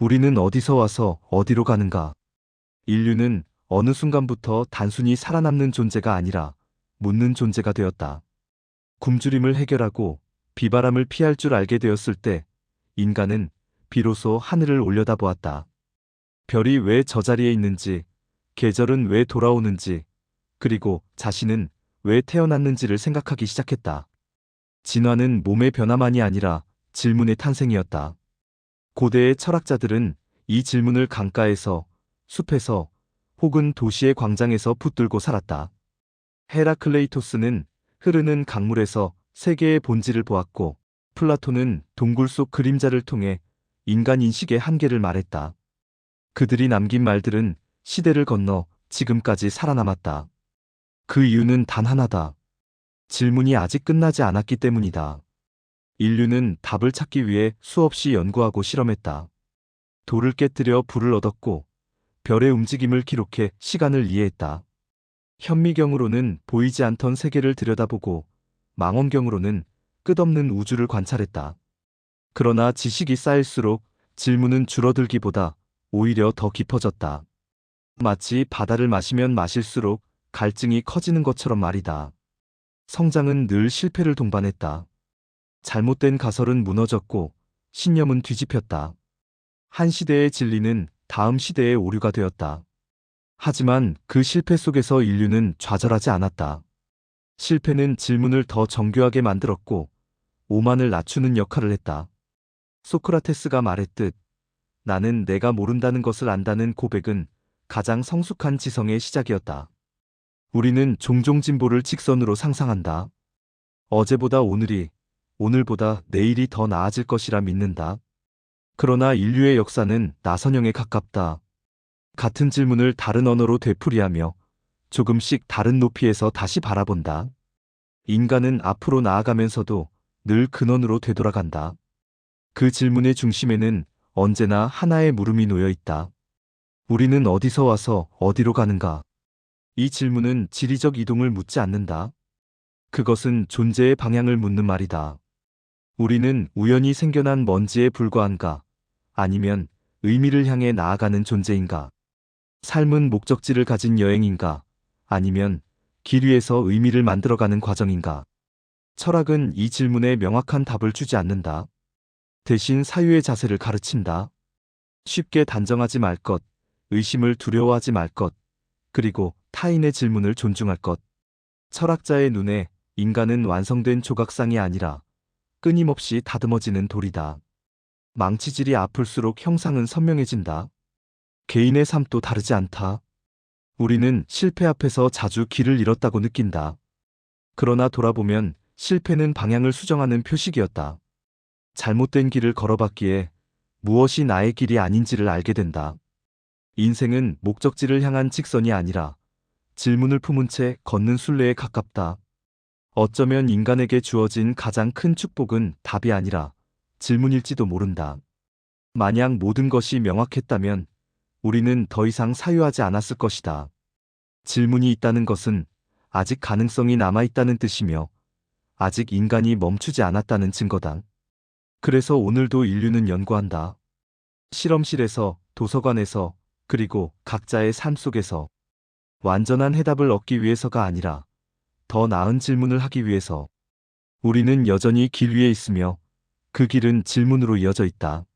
우리는 어디서 와서 어디로 가는가? 인류는 어느 순간부터 단순히 살아남는 존재가 아니라 묻는 존재가 되었다. 굶주림을 해결하고 비바람을 피할 줄 알게 되었을 때 인간은 비로소 하늘을 올려다보았다. 별이 왜 저 자리에 있는지, 계절은 왜 돌아오는지, 그리고 자신은 왜 태어났는지를 생각하기 시작했다. 진화는 몸의 변화만이 아니라 질문의 탄생이었다. 고대의 철학자들은 이 질문을 강가에서, 숲에서, 혹은 도시의 광장에서 붙들고 살았다. 헤라클레이토스는 흐르는 강물에서 세계의 본질을 보았고, 플라톤은 동굴 속 그림자를 통해 인간 인식의 한계를 말했다. 그들이 남긴 말들은 시대를 건너 지금까지 살아남았다. 그 이유는 단 하나다. 질문이 아직 끝나지 않았기 때문이다. 인류는 답을 찾기 위해 수없이 연구하고 실험했다. 돌을 깨뜨려 불을 얻었고, 별의 움직임을 기록해 시간을 이해했다. 현미경으로는 보이지 않던 세계를 들여다보고, 망원경으로는 끝없는 우주를 관찰했다. 그러나 지식이 쌓일수록 질문은 줄어들기보다 오히려 더 깊어졌다. 마치 바다를 마시면 마실수록 갈증이 커지는 것처럼 말이다. 성장은 늘 실패를 동반했다. 잘못된 가설은 무너졌고 신념은 뒤집혔다. 한 시대의 진리는 다음 시대의 오류가 되었다. 하지만 그 실패 속에서 인류는 좌절하지 않았다. 실패는 질문을 더 정교하게 만들었고 오만을 낮추는 역할을 했다. 소크라테스가 말했듯 나는 내가 모른다는 것을 안다는 고백은 가장 성숙한 지성의 시작이었다. 우리는 종종 진보를 직선으로 상상한다. 어제보다 오늘이, 오늘보다 내일이 더 나아질 것이라 믿는다. 그러나 인류의 역사는 나선형에 가깝다. 같은 질문을 다른 언어로 되풀이하며 조금씩 다른 높이에서 다시 바라본다. 인간은 앞으로 나아가면서도 늘 근원으로 되돌아간다. 그 질문의 중심에는 언제나 하나의 물음이 놓여 있다. 우리는 어디서 와서 어디로 가는가? 이 질문은 지리적 이동을 묻지 않는다. 그것은 존재의 방향을 묻는 말이다. 우리는 우연히 생겨난 먼지에 불과한가? 아니면 의미를 향해 나아가는 존재인가? 삶은 목적지를 가진 여행인가? 아니면 길 위에서 의미를 만들어가는 과정인가? 철학은 이 질문에 명확한 답을 주지 않는다. 대신 사유의 자세를 가르친다. 쉽게 단정하지 말 것, 의심을 두려워하지 말 것, 그리고 타인의 질문을 존중할 것. 철학자의 눈에 인간은 완성된 조각상이 아니라 끊임없이 다듬어지는 돌이다. 망치질이 아플수록 형상은 선명해진다. 개인의 삶도 다르지 않다. 우리는 실패 앞에서 자주 길을 잃었다고 느낀다. 그러나 돌아보면 실패는 방향을 수정하는 표식이었다. 잘못된 길을 걸어봤기에 무엇이 나의 길이 아닌지를 알게 된다. 인생은 목적지를 향한 직선이 아니라 질문을 품은 채 걷는 순례에 가깝다. 어쩌면 인간에게 주어진 가장 큰 축복은 답이 아니라 질문일지도 모른다. 만약 모든 것이 명확했다면 우리는 더 이상 사유하지 않았을 것이다. 질문이 있다는 것은 아직 가능성이 남아있다는 뜻이며 아직 인간이 멈추지 않았다는 증거다. 그래서 오늘도 인류는 연구한다. 실험실에서, 도서관에서, 그리고 각자의 삶 속에서 완전한 해답을 얻기 위해서가 아니라 더 나은 질문을 하기 위해서 우리는 여전히 길 위에 있으며 그 길은 질문으로 이어져 있다.